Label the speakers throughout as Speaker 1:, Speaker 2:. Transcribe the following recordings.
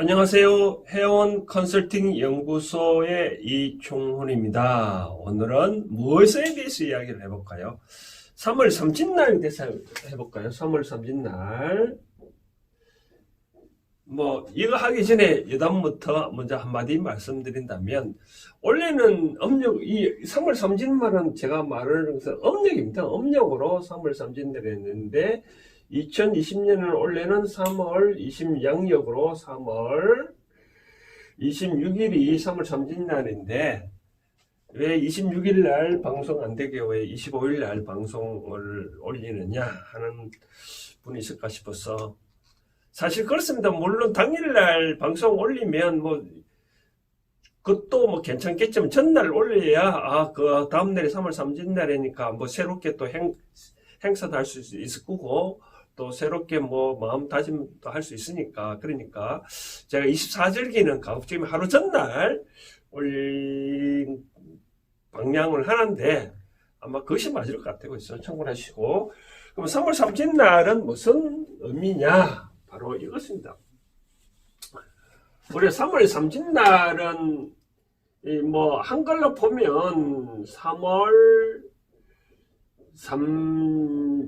Speaker 1: 안녕하세요. 회원 컨설팅 연구소의 이종훈입니다. 오늘은 무엇에 대해서 이야기를 해볼까요? 3월 삼진날에 대해서 해볼까요? 3월 삼진날. 뭐, 이거 하기 전에 여담부터 먼저 한마디 말씀드린다면, 원래는 음력, 이 3월 삼진말은 제가 말을 해서 음력입니다. 음력으로 3월 삼진날을 했는데, 2020년은 원래는 3월 20양력으로 3월 26일이 3월 삼진날인데 왜 26일 날 방송 안 되게 왜 25일 날 방송을 올리느냐 하는 분이 있을까 싶어서 사실 그렇습니다. 물론 당일 날 방송 올리면 뭐 그것도 뭐 괜찮겠지만 전날 올려야 아 그 다음 날이 3월 삼진날이니까 뭐 새롭게 또 행, 행사도 할 수 있을 거고 또 새롭게 뭐 마음다짐도 할 수 있으니까 그러니까 제가 24절기는 가급적이면 하루 전날 올린 방향을 하는데 아마 그것이 맞을 것 같아요. 그래서 참고하시고 그럼 3월 3일 날은 무슨 의미냐? 바로 이것입니다. 우리 3월 3일 날은 이뭐 한글로 보면 3월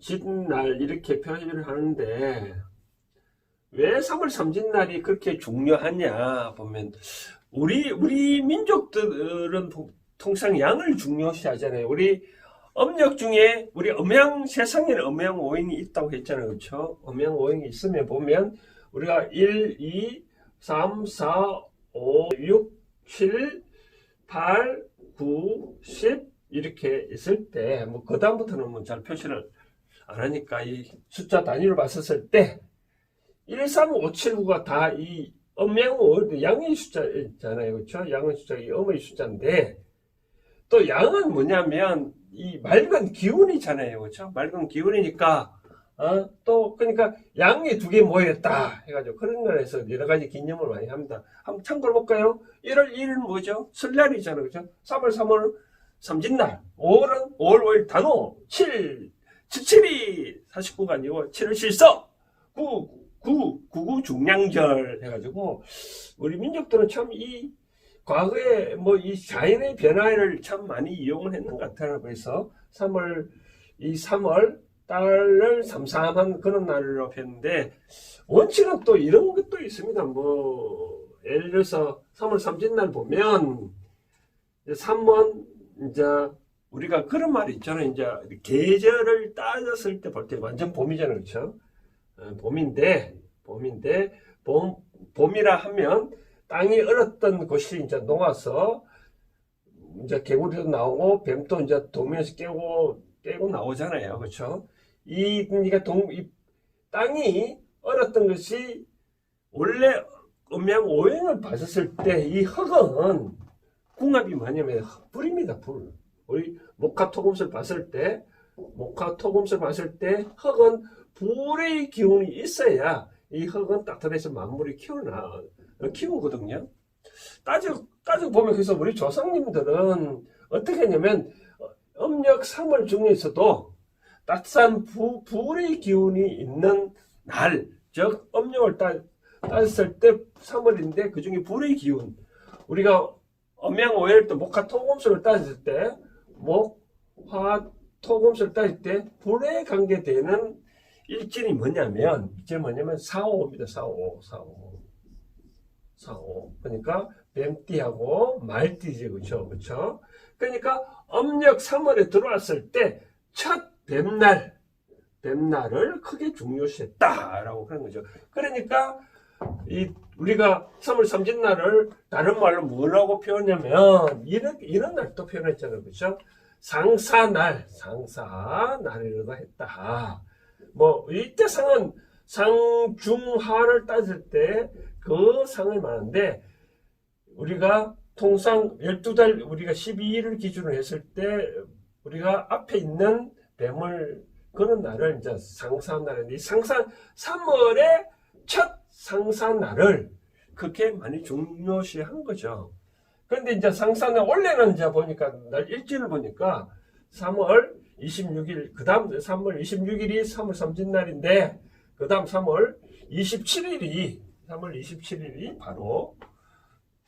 Speaker 1: 삼진날 이렇게 표현을 하는데 왜 3월 삼진날이 그렇게 중요하냐 보면 우리 우리 민족들은 통상 양을 중요시 하잖아요. 우리 음력 중에 우리 음양 세상에는 음양 오행이 있다고 했잖아요. 그렇죠? 음양 오행이 있으면 보면 우리가 1, 2, 3, 4, 5, 6, 7, 8, 9, 10 이렇게 있을 때, 뭐, 그 다음부터는 뭐 잘 표시를 안 하니까 이 숫자 단위로 봤었을 때, 1, 3, 5, 7, 9가 다 이 음양, 양의 숫자잖아요. 그렇죠? 양의 숫자가 이 음의 숫자인데, 또 양은 뭐냐면, 이 맑은 기운이잖아요. 그렇죠? 맑은 기운이니까, 어, 또, 그러니까, 양이 두 개 모였다. 해가지고, 그런 거에서 여러 가지 기념을 많이 합니다. 한번 참고해 볼까요? 1월 1일 뭐죠? 설날이잖아요. 그죠? 3월 3월 삼진날, 5월은 5월 5일 단오, 7, 77이 49가 아니고 7월 실서, 9, 9, 99 중량절 해가지고, 우리 민족들은 참 이, 과거에 뭐 이 자연의 변화를 참 많이 이용을 했는 것 같아요. 그래서 3월, 이 3월, 달을 삼삼한 그런 날로 했는데, 원칙은 또 이런 것도 있습니다. 뭐, 예를 들어서 3월 삼진날 보면, 3원, 이제 우리가 그런 말이 있잖아요. 이제 계절을 따졌을 때 볼 때 완전 봄이잖아요. 그렇죠? 어, 봄인데 봄인데 봄 봄이라 하면 땅이 얼었던 곳이 이제 녹아서 이제 개구리도 나오고 뱀도 이제 도면에서 깨고 깨고 나오잖아요. 그렇죠? 이 그러니까 동, 이 땅이 얼었던 것이 원래 음양 오행을 봤었을 때 이 흙은 궁합이 뭐냐면 불입니다. 불. 우리 목화 토금술 봤을 때 목화 토금술 봤을 때 흙은 불의 기운이 있어야 이 흙은 따뜻해서 만물이 키우나 키우거든요. 따져 따져 보면 그래서 우리 조상님들은 어떻게 했냐면 음력 3월 중에서도 따뜻한 부, 불의 기운이 있는 날, 즉 음력을 따, 따졌을 때 3월인데 그 중에 불의 기운 우리가 음양 또 목화 토금수를 따질 때 목화 토금수를 따질 때 불에 관계되는 일진이 뭐냐면 일진이 뭐냐면 4호입니다. 4호 4호 4호 그러니까 뱀띠하고 말띠지 그렇죠 그렇죠 그러니까 음력 3월에 들어왔을 때 첫 뱀날 뱀날을 크게 중요시했다라고 그런 거죠. 그러니까 이 우리가 3월 삼진날을 다른 말로 뭐라고 표현하냐면 이런 이런 날 또 표현했잖아요, 그렇죠? 상사 날, 상사 날이라고 했다. 뭐 이때 상은 상중하를 따질 때 그 상을 말하는데 우리가 통상 12달 우리가 12일을 기준으로 했을 때 우리가 앞에 있는 뱀을 그런 날을 이제 상사 날인데 이 상사 3월에 첫 상사날을 그렇게 많이 중요시한 거죠. 그런데 이제 상사날 원래는 이제 보니까 날 일지를 보니까 3월 26일 그 다음 3월 26일이 3월 삼진날인데 그 다음 3월 27일이 3월 27일이 바로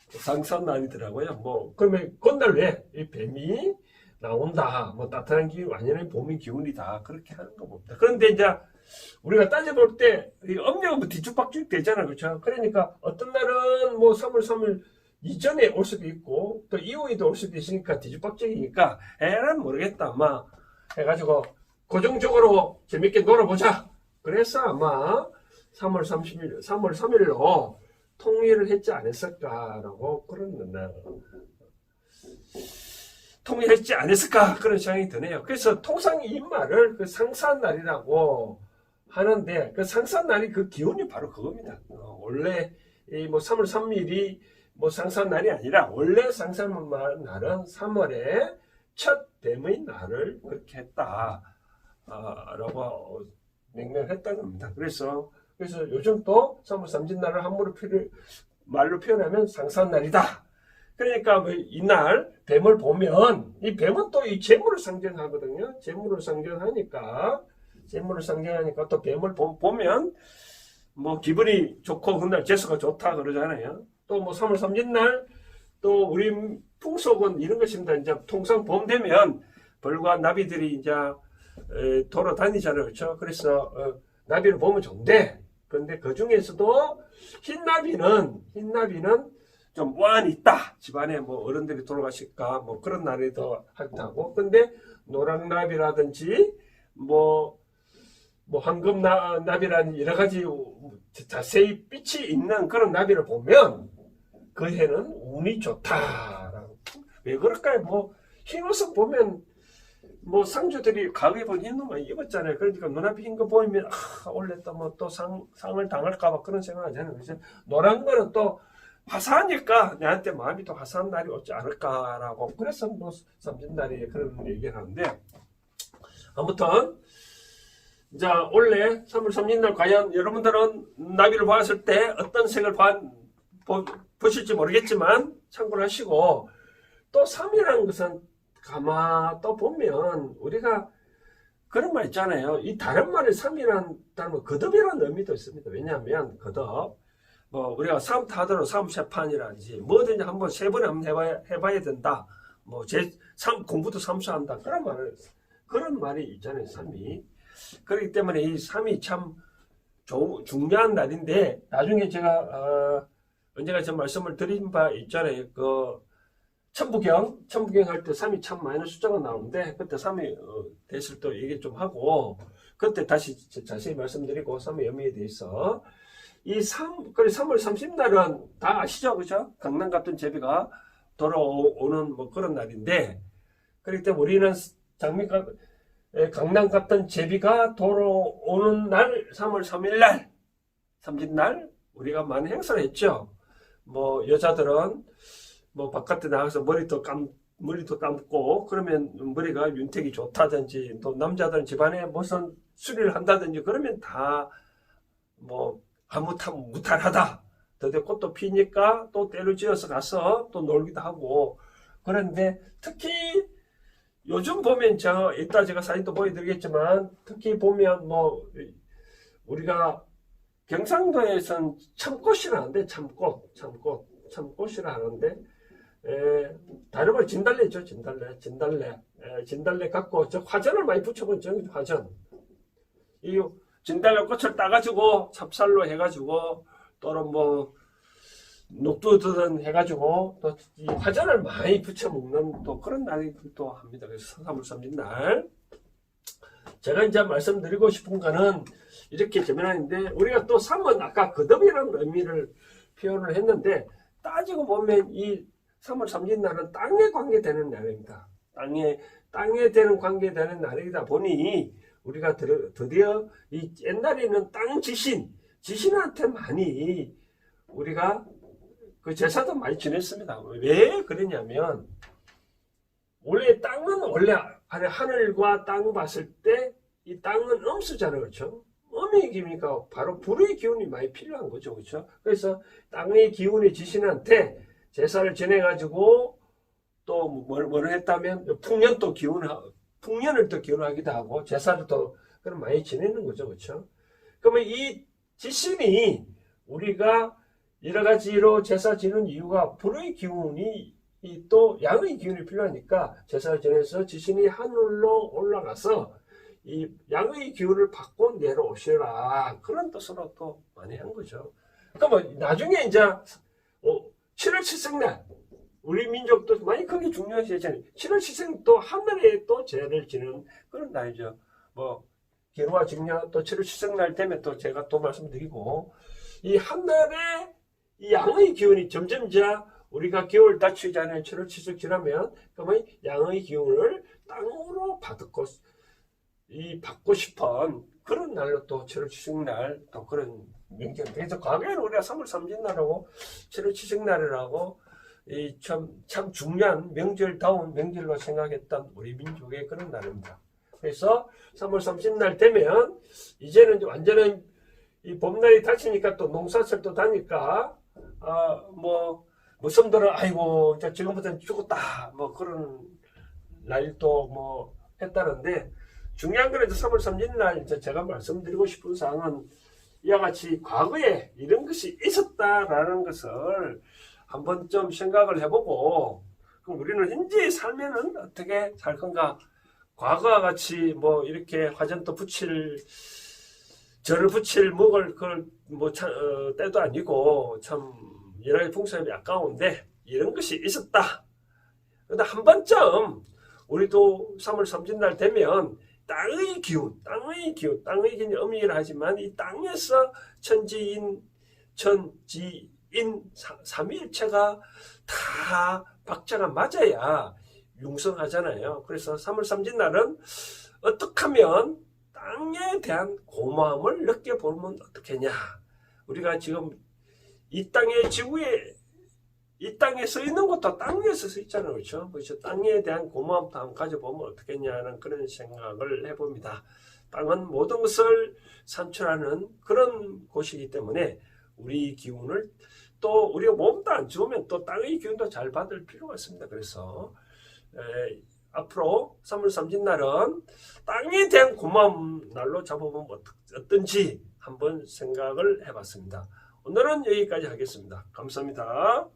Speaker 1: 상선날이더라고요. 뭐 그러면 그날 왜이 뱀이 나온다. 뭐 따뜻한 기운 완전히 봄의 기운이다. 그렇게 하는 거 봅니다. 그런데 이제 우리가 따져볼 때이 âm 력뭐 뒤죽박죽 되잖아. 그렇죠? 그러니까 어떤 날은 뭐 3월 3일 이전에 올 수도 있고 또 이후에도 올 수도 있으니까 뒤죽박죽이니까 에란 모르겠다. 아마 해가지고 고정적으로 재밌게 놀아보자. 그래서 아마 3월 30일, 3월 3일로 통일을 했지 않았을까라고 그런 날 통일했지 않았을까 그런 생각이 드네요. 그래서 통상 이 말을 그 상산 날이라고 하는데 그 상산 날이 그 기운이 바로 그겁니다. 어, 원래 이뭐 3월 3일이 뭐 상산 날이 아니라 원래 상산 날은 3월에 첫 뱀의 날을 그렇게 했다. 아, 라고 명명했다는 겁니다. 그래서 그래서 요즘 또 3월 삼진날을 함부로 표를 말로 표현하면 상산날이다. 그러니까 뭐 이날 뱀을 보면 이 뱀은 또 이 재물을 상징하거든요. 재물을 상징하니까 재물을 상징하니까 또 뱀을 보- 보면 뭐 기분이 좋고 그날 재수가 좋다 그러잖아요. 또 뭐 3월 삼진날 또 우리 풍속은 이런 것입니다. 이제 통상 봄 되면 벌과 나비들이 이제 에, 돌아 다니잖아요. 그렇죠? 그래서 어, 나비를 보면 좋은데 근데 그 중에서도 흰나비는 흰나비는 좀 무한히 있다. 집안에 뭐 어른들이 돌아가실까 뭐 그런 날이 더 하고 근데 노랑나비라든지 뭐 뭐 황금 나, 나비라는 여러 가지 자세히 빛이 있는 그런 나비를 보면 그 해는 운이 좋다라고 왜 그럴까요? 뭐 흰옷을 보면 뭐 상주들이 가을에 본흰 옷만 입었잖아요. 그러니까 눈앞에 흰 거 보이면 아 원래 또뭐또 상 상을 당할까봐 그런 생각하잖아요. 그래서 노란 거는 또 화사하니까 내한테 마음이 또 화사한 날이 오지 않을까라고 그래서 뭐 삼진날이 그런 얘기를 하는데 아무튼 자 원래 3월 삼진날 과연 여러분들은 나비를 봤을 때 어떤 색을 봐, 보, 보실지 모르겠지만 참고를 하시고 또 3이라는 것은 가마 또 보면 우리가 그런 말 있잖아요. 이 다른 말을 3이라는 단어 거듭이라는 의미도 있습니다. 왜냐하면 거듭 뭐 우리가 삼 타도로 삼 세판이라든지 뭐든지 한번 세 번에 한번 해봐야, 해봐야 된다. 뭐제삼 공부도 삼수한다. 그런 말을 그런 말이 있잖아요. 3이 그렇기 때문에 이 3이 참 조- 중요한 날인데 나중에 제가 어, 언제가 저 말씀을 드린 바 있잖아요. 그 천부경, 천부경 할 때 3이 참 많은 숫자가 나오는데 그때 3이 어, 됐을 때 얘기 좀 하고 그때 다시 자- 자세히 말씀드리고 3의 의미에 대해서 이 3, 그래 3월 30날은 다 아시죠? 그죠? 강남 같은 제비가 돌아오는 뭐 그런 날인데 그렇기 때문에 우리는 장미가 에, 강남 같은 제비가 돌아오는 날 3월 3일 날 삼진날 우리가 많은 행사를 했죠. 뭐 여자들은 뭐 바깥에 나가서 머리도 감 머리도 감고 그러면 머리가 윤택이 좋다든지 또 남자들은 집안에 무슨 수리를 한다든지 그러면 다 뭐 아무튼 무탈하다. 드디어 꽃도 피니까 또 때를 지어서 가서 또 놀기도 하고 그런데 특히 요즘 보면 저 이따 제가 사진도 보여드리겠지만 특히 보면 뭐 우리가 경상도에선 참꽃이라는데 참꽃 참꽃 참꽃이라 하는데 에, 다른 말 진달래 있죠 진달래 진달래. 에, 진달래 갖고 저 화전을 많이 붙여본 적이 화전. 이 진달래 꽃을 따가지고 찹쌀로 해가지고 또는 뭐 녹두든 해가지고 또 이 화전을 많이 붙여 먹는 또 그런 날이 또 합니다. 그래서 3월 3일 날 제가 이제 말씀드리고 싶은 거는 이렇게 재미나는데 우리가 또 3은 아까 거듭이라는 의미를 표현을 했는데 따지고 보면 이 3월 3일 날은 땅에 관계되는 날입니다. 땅에 땅에 되는 관계되는 날이다 보니 우리가 드- 드디어 이 옛날에는 땅 지신 지신한테 많이 우리가 그 제사도 많이 지냈습니다. 왜 그러냐면 원래 땅은 원래 하늘과 땅 봤을 때 이 땅은 음수잖아요, 그렇죠? 음의 기우니까 바로 불의 기운이 많이 필요한 거죠, 그렇죠? 그래서 땅의 기운이 지신한테 제사를 지내 가지고 또 뭘, 뭘 했다면 풍년 또 기운을 하- 풍년을 또 기원하기도 하고 제사를 또 그럼 많이 지내는 거죠, 그렇죠? 그러면 이 지신이 우리가 여러 가지로 제사 지는 이유가 불의 기운이 이또 양의 기운이 필요하니까 제사 지내서 지신이 하늘로 올라가서 이 양의 기운을 받고 내려오시라 그런 뜻으로 또 많이 한 거죠. 그러니까 뭐 나중에 이제 어, 7월 7생날 우리 민족도 많이 그게 중요한 시잖아요. 7월 7생 또 하늘에 또 제를 지는 그런 날이죠. 뭐 기루와 직녀 또 7월 7생날 되면 또 제가 또 말씀드리고 이 하늘에 이 양의 기운이 점점 이제 우리가 겨울 다치잖아요. 7월 7일 지나면 그러면 양의 기운을 땅으로 받고 이 받고 싶은 그런 날로 또 7월 7일 날또 그런 명절. 그래서 과거에는 우리가 3월 3일 날하고 7월 7일 날이라고 이참 참 중요한 명절다운 명절로 생각했던 우리 민족의 그런 날입니다. 그래서 3월 30날 되면 이제는 이제 완전히 이 봄날이 다치니까 또 농사철도 다니까 아뭐 무슨들은 아이고 이제 지금부터는 죽었다 뭐 그런 날도 뭐 했다는데 중요한 건 이제 3월 30날 이제 제가 말씀드리고 싶은 사항은 이와 같이 과거에 이런 것이 있었다라는 것을 한번 좀 생각을 해보고 그럼 우리는 현재의 삶에는 어떻게 살 건가? 과거와 같이 뭐 이렇게 화전도 붙일 절을 붙일 목을 그걸 뭐 차- 어, 때도 아니고 참 가지 풍습이 아까운데 이런 것이 있었다. 근데 한 번쯤 우리도 3월 3일 되면 땅의 기운, 땅의 기운, 땅의 기운이 음이라 하지만 이 땅에서 천지인, 천지인 사- 삼위일체가 다 박자가 맞아야 융성하잖아요. 그래서 3월 3일 날은 어떻게 하면 땅에 대한 고마움을 느껴보면 어떻겠냐. 우리가 지금 이 땅의 지구에 이 땅에 서 있는 것도 땅 위에서 서 있잖아요. 그렇죠? 그래서 땅에 대한 고마움도 한번 가져보면 어떻겠냐는 그런 생각을 해봅니다. 땅은 모든 것을 산출하는 그런 곳이기 때문에 우리 기운을 또 우리가 몸도 안 좋으면 또 땅의 기운도 잘 받을 필요가 있습니다. 그래서 에, 앞으로 3월 3일 날은 땅에 대한 고마움 날로 잡아보면 어떤지 한번 생각을 해봤습니다. 오늘은 여기까지 하겠습니다. 감사합니다.